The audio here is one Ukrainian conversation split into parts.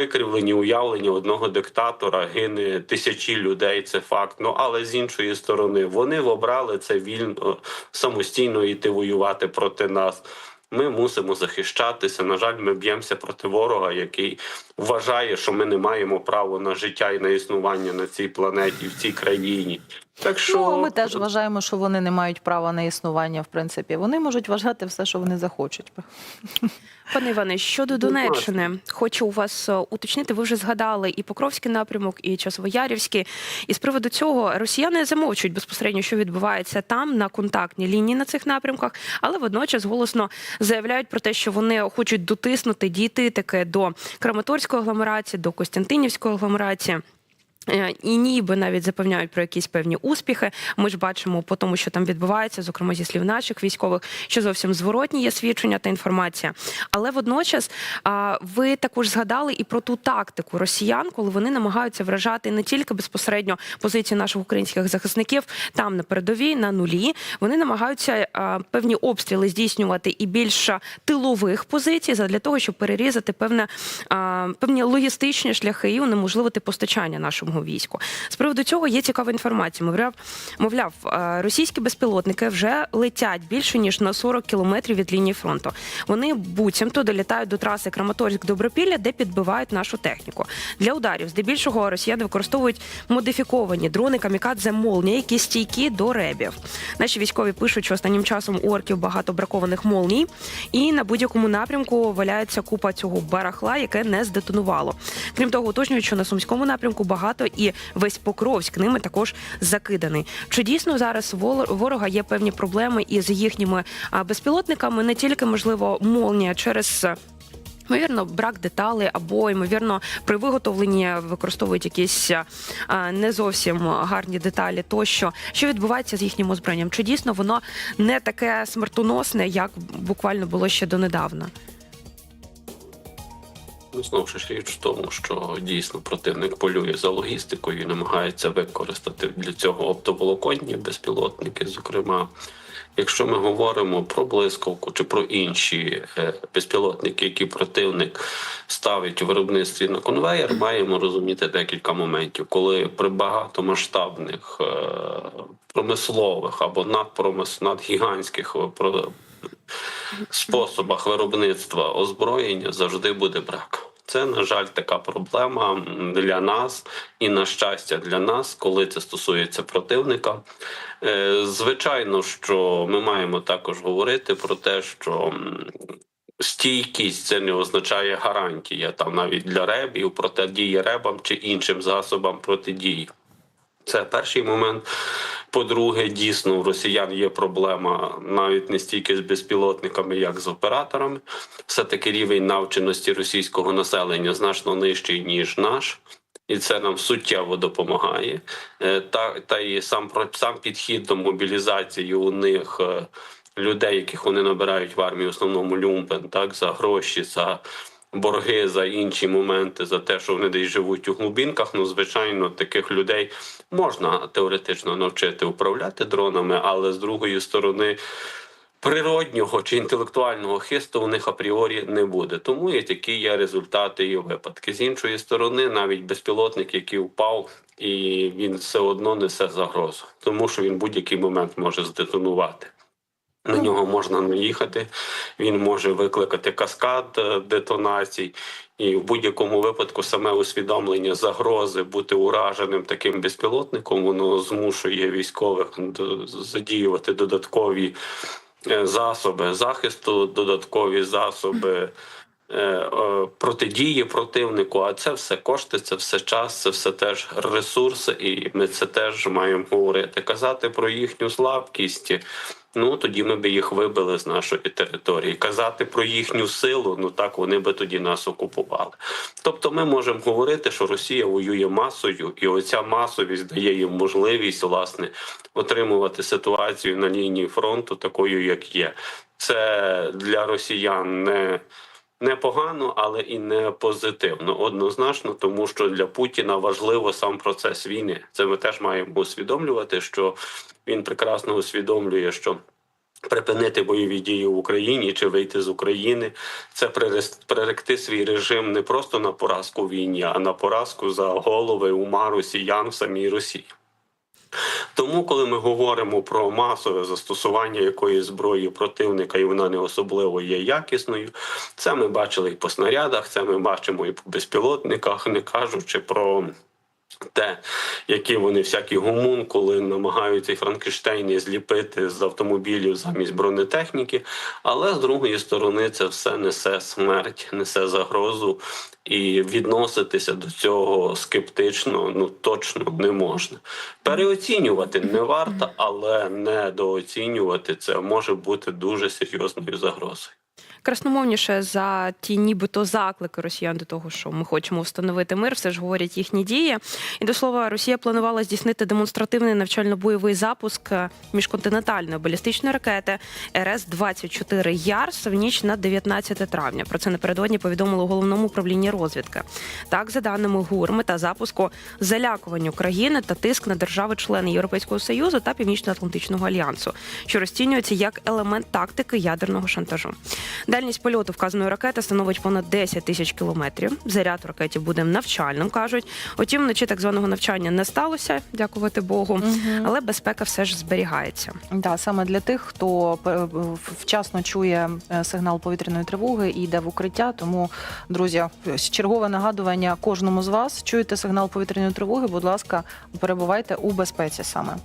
викривлені уявлення одного диктатора гине тисячі людей. Це факт. Ну але з іншої сторони, вони обрали це вільно самостійно йти воювати проти нас. Ми мусимо захищатися. На жаль, ми б'ємося проти ворога, який вважає, що ми не маємо права на життя і на існування на цій планеті, в цій країні. Так що Ну, ми теж вважаємо, що вони не мають права на існування, в принципі. Вони можуть вважати все, що вони захочуть. Пане Іване, щодо Донеччини, хочу у вас е, уточнити. Ви вже згадали і Покровський напрямок, і Часовоярівський. І з приводу цього росіяни замовчують безпосередньо, що відбувається там на контактній лінії на цих напрямках, але водночас голосно заявляють про те, що вони хочуть дотиснути дійти таке до Краматорської агломерації, до Костянтинівської агломерації. Е, І ніби навіть запевняють про якісь певні успіхи. Ми ж бачимо по тому, що там відбувається, зокрема зі слів наших військових, що зовсім зворотні є свідчення та інформація. Але водночас ви також згадали і про ту тактику росіян, коли вони намагаються вражати не тільки безпосередньо позиції наших українських захисників там на передовій, на нулі. Вони намагаються певні обстріли здійснювати і більш тилових позицій для того, щоб перерізати певне певні логістичні шляхи і унеможливити постачання нашому війську. З приводу цього є цікава інформація. Мовляв, мовляв, е, російські безпілотники вже летять більше ніж на 40 кілометрів від лінії фронту. Вони буцімто долітають до траси Краматорськ Добропілля, де підбивають нашу техніку. Для ударів здебільшого росіяни використовують модифіковані дрони камікадзе молнія, які стійкі до ребів. Наші військові пишуть, що останнім часом у орків багато бракованих молній, і на будь-якому напрямку валяється купа цього барахла, яке не здетонувало. Крім того, уточнюють, що на сумському напрямку багато і весь Покровськ ними також закиданий. Чи дійсно зараз ворога є певні проблеми із їхніми безпілотниками? Не тільки можливо молнія через. Ймовірно, брак деталей або ймовірно при виготовленні використовують якісь а, не зовсім гарні деталі. Тощо що відбувається з їхнім озброєнням? Чи дійсно воно не таке смертоносне, як буквально було ще донедавна? Знову ж річ в тому, що дійсно противник полює за логістикою і намагається використати для цього оптоволоконні безпілотники. Зокрема, якщо ми говоримо про блискавку чи про інші е, безпілотники, які противник ставить у виробництві на конвейер, маємо розуміти декілька моментів, коли при багатомасштабних е, промислових або надпромис, надгігантських е, способах виробництва озброєння завжди буде брак. Це, на жаль, така проблема для нас і, на щастя, для нас, коли це стосується противника. Е, Звичайно, що ми маємо також говорити про те, що стійкість це не означає гарантія там навіть для ребів, протидії ребам чи іншим засобам протидії. Це перший момент. По-друге, дійсно, у росіян є проблема навіть не стільки з безпілотниками, як з операторами. Все-таки рівень навченості російського населення значно нижчий, ніж наш. І це нам суттєво допомагає. Е, Та, та і сам сам підхід до мобілізації у них е, людей, яких вони набирають в армії, в основному люмпен, так за гроші, за борги, за інші моменти, за те, що вони десь живуть у глибинках. Ну, звичайно, таких людей можна теоретично навчити управляти дронами, але з другої сторони. Природнього чи інтелектуального хисту у них апріорі не буде, тому і такі є результати і випадки. З іншої сторони, навіть безпілотник, який впав, і він все одно несе загрозу, тому що він будь-який момент може здетонувати. На нього можна наїхати, він може викликати каскад е, детонацій, і в будь-якому випадку саме усвідомлення загрози бути ураженим таким безпілотником, воно змушує військових задіювати додаткові е, засоби захисту, додаткові засоби. Е, Протидії противнику, а це все кошти, це все час, це все теж ресурси, і ми це теж маємо говорити. Казати про їхню слабкість. Ну тоді ми би їх вибили з нашої території. Казати про їхню силу, ну так вони би тоді нас окупували. Тобто, ми можемо говорити, що Росія воює масою, і оця масовість дає їм можливість власне отримувати ситуацію на лінії фронту такою, як є. Це для росіян не. Непогано, але і не позитивно однозначно, тому що для Путіна важливо сам процес війни. Це ми теж маємо усвідомлювати, що він прекрасно усвідомлює, що Припинити бойові дії в Україні чи вийти з України, це приректи свій режим не просто на поразку війні, а на поразку за голови ума росіян в самій Росії. Тому, коли ми говоримо про масове застосування якоїсь зброї противника, і вона не особливо є якісною, це ми бачили і по снарядах, це ми бачимо і по безпілотниках, не кажучи про. Те, які вони всякі гомункули намагаються і Франкенштейни зліпити з автомобілів замість бронетехніки, але з другої сторони це все несе смерть, несе загрозу, і відноситися до цього скептично ну точно не можна. Переоцінювати не варто, але недооцінювати це може бути дуже серйозною загрозою. Красномовніше за ті, нібито заклики росіян до того, що ми хочемо встановити мир, все ж говорять їхні дії. І до слова, Росія планувала здійснити демонстративний навчально-бойовий запуск міжконтинентальної балістичної ракети РС 24 Ярс в ніч на 19 травня. Про це напередодні повідомили у головному управлінні розвідки. Так, за даними ГУР, мета запуску залякування України та тиск на держави-члени Європейського союзу та Північно-Атлантичного альянсу, що розцінюється як елемент тактики ядерного шантажу. Дальність польоту вказаної ракети становить понад 10 тисяч кілометрів. Заряд в ракеті буде навчальним, кажуть. Утім, вночі так званого навчання не сталося, дякувати Богу, але безпека все ж зберігається. Да, саме для тих, хто е, вчасно чує е, сигнал повітряної тривоги і йде в укриття. Тому, друзі, чергове нагадування кожному з вас. Чуєте сигнал повітряної тривоги? Будь ласка, перебувайте у безпеці саме.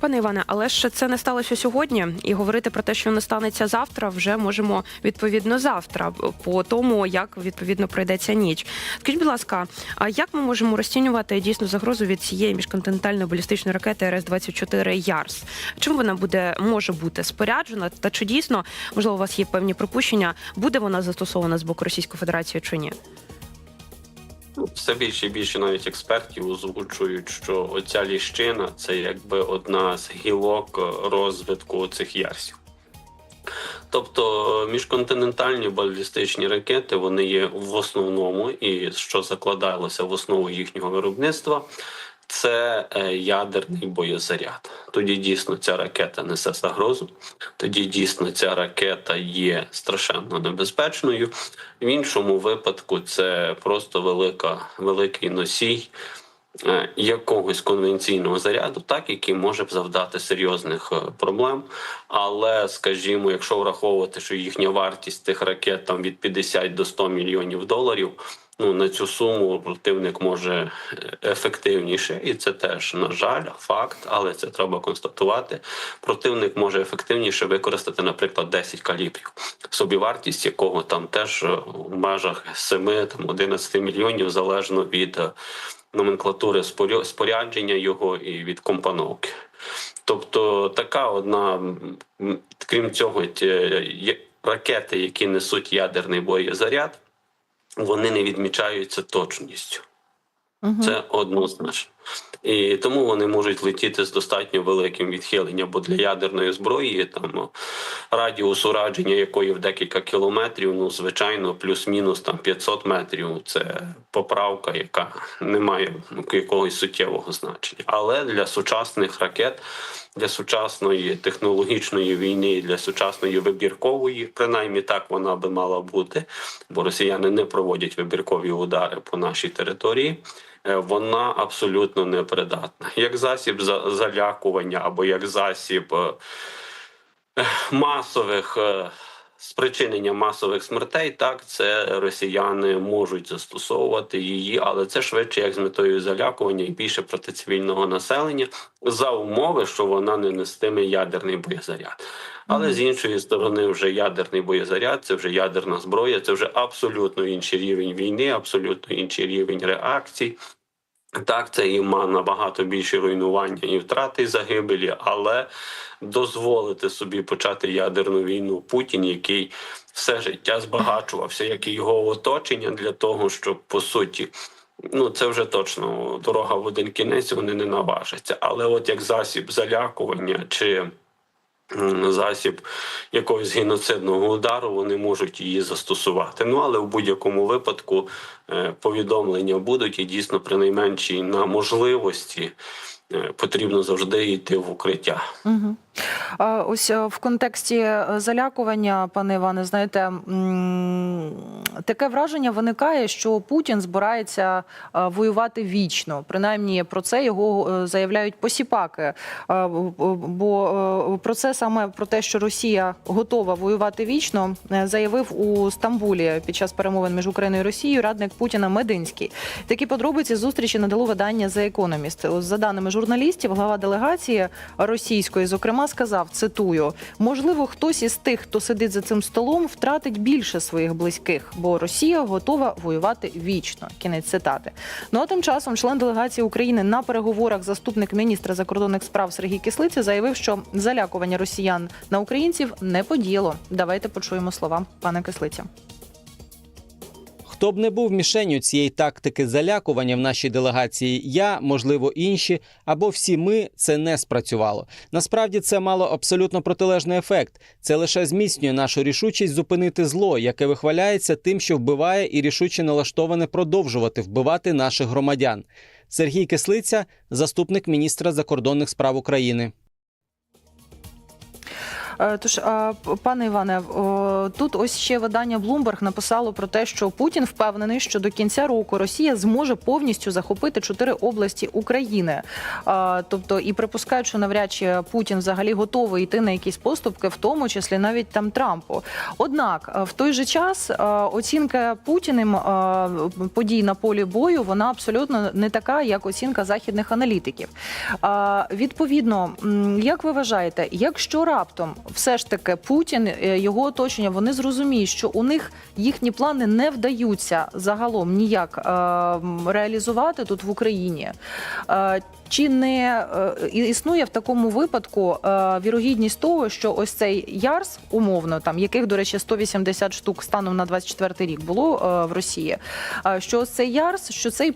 Пане Іване, але ж це не сталося сьогодні, і говорити про те, що не станеться завтра, вже можемо відповідно завтра, по тому як відповідно пройдеться ніч. Скажіть, будь ласка, а як ми можемо розцінювати дійсно загрозу від цієї міжконтинентальної балістичної ракети РС 24 Ярс? Чим вона буде може бути споряджена? Та чи дійсно можливо у вас є певні припущення, буде вона застосована з боку Російської Федерації чи ні? Ну, Все більше і більше навіть експертів озвучують, що оця ліщина це якби одна з гілок е, розвитку цих ярсів. Тобто міжконтинентальні балістичні ракети вони є в основному, і що закладалося в основу їхнього виробництва, це е, ядерний боєзаряд. Тоді дійсно ця ракета несе загрозу. Тоді дійсно ця ракета є страшенно небезпечною. В іншому випадку це просто велика, великий носій е, якогось конвенційного заряду, так який може б завдати серйозних е, проблем. Але, скажімо, якщо враховувати, що їхня вартість тих ракет там від 50 до 100 мільйонів доларів. Ну на цю суму противник може е, ефективніше, і це теж на жаль факт, але це треба констатувати. Противник може ефективніше використати, наприклад, 10 калібрів, собівартість якого там теж е, в межах 7-11 мільйонів залежно від е, номенклатури споря- спорядження його і від компоновки. Тобто така одна, крім цього, ракети, які несуть ядерний боєзаряд, вони не відмічаються точністю. Угу. Це однозначно. І тому вони можуть летіти з достатньо великим відхиленням, бо для ядерної зброї там радіус ураження якої в декілька кілометрів, ну звичайно, плюс-мінус там 500 метрів. Це поправка, яка не має ну, якогось суттєвого значення. Але для сучасних ракет, для сучасної технологічної війни, для сучасної вибіркової, принаймні так вона би мала бути, бо росіяни не проводять вибіркові удари по нашій території. Е, Вона абсолютно непридатна. Як засіб за- залякування або як засіб е, е, масових спричинення масових смертей. Так це росіяни можуть застосовувати її, але це швидше як з метою залякування і більше проти цивільного населення за умови, що вона не нестиме ядерний боєзаряд. Але з іншої сторони, вже ядерний боєзаряд, це вже ядерна зброя, це вже абсолютно інший рівень війни, абсолютно інший рівень реакцій. Так, це і набагато більше руйнування і втрати і загибелі, але дозволити собі почати ядерну війну Путін, який все життя збагачувався, як і його оточення для того, щоб по суті. Ну, це вже точно дорога в один кінець, вони не наважаться. Але от як засіб залякування чи засіб якогось геноцидного удару, вони можуть її застосувати. Ну але в будь-якому випадку е, повідомлення будуть і дійсно при найменшій на можливості е, потрібно завжди йти в укриття. Мгм. Ось е, в контексті е, залякування, пане Іване, знаєте, таке враження виникає, що Путін збирається е, воювати вічно. Принаймні про це його заявляють посіпаки. Бо про це саме про те, що Росія готова воювати вічно, заявив у Стамбулі під час перемовин між Україною і Росією радник Путіна Мединський. Такі подробиці зустрічі надало видання The Economist. За даними журналістів, глава делегації російської, зокрема, сказав: цитую: можливо, хтось із тих, хто сидить за цим столом, втратить більше своїх близьких, бо Росія готова воювати вічно. Кінець цитати. Ну а тим часом член делегації України на переговорах заступник міністра закордонних справ Сергій Кислиця заявив, що залякування росіян на українців не подіяло. Давайте почуємо слова пана Кислиця. Хто б не був мішенью цієї тактики залякування в нашій делегації, я, можливо, інші або всі ми це не спрацювало. Насправді це мало абсолютно протилежний ефект. Це лише зміцнює нашу рішучість зупинити зло, яке вихваляється тим, що вбиває, і рішуче налаштоване продовжувати вбивати наших громадян. Сергій Кислиця, заступник міністра закордонних справ України. Е, Тож, пане Іване, тут ось ще видання Bloomberg написало про те, що Путін впевнений, що до кінця року Росія зможе повністю захопити чотири області України. Тобто, і припускають, що навряд чи Путін взагалі готовий йти на якісь поступки, в тому числі навіть там Трампу. Однак, е, в той же час е, оцінка Путіним подій на полі бою вона абсолютно не така, як оцінка західних аналітиків. Відповідно, як ви вважаєте, якщо раптом все ж таки Путін, е, його оточення, вони зрозуміють, що у них їхні плани не вдаються загалом ніяк е, реалізувати тут в Україні. е, Чи не існує в такому випадку вірогідність того, що ось цей Ярс, умовно, там яких, до речі, 180 штук станом на 24 рік було в Росії, що ось цей Ярс, що цей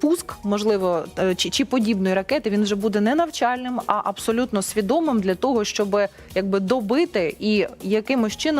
пуск, можливо, е, чи, чи подібної ракети, він вже буде не навчальним, а абсолютно свідомим для того, щоб якби добити і якимось чином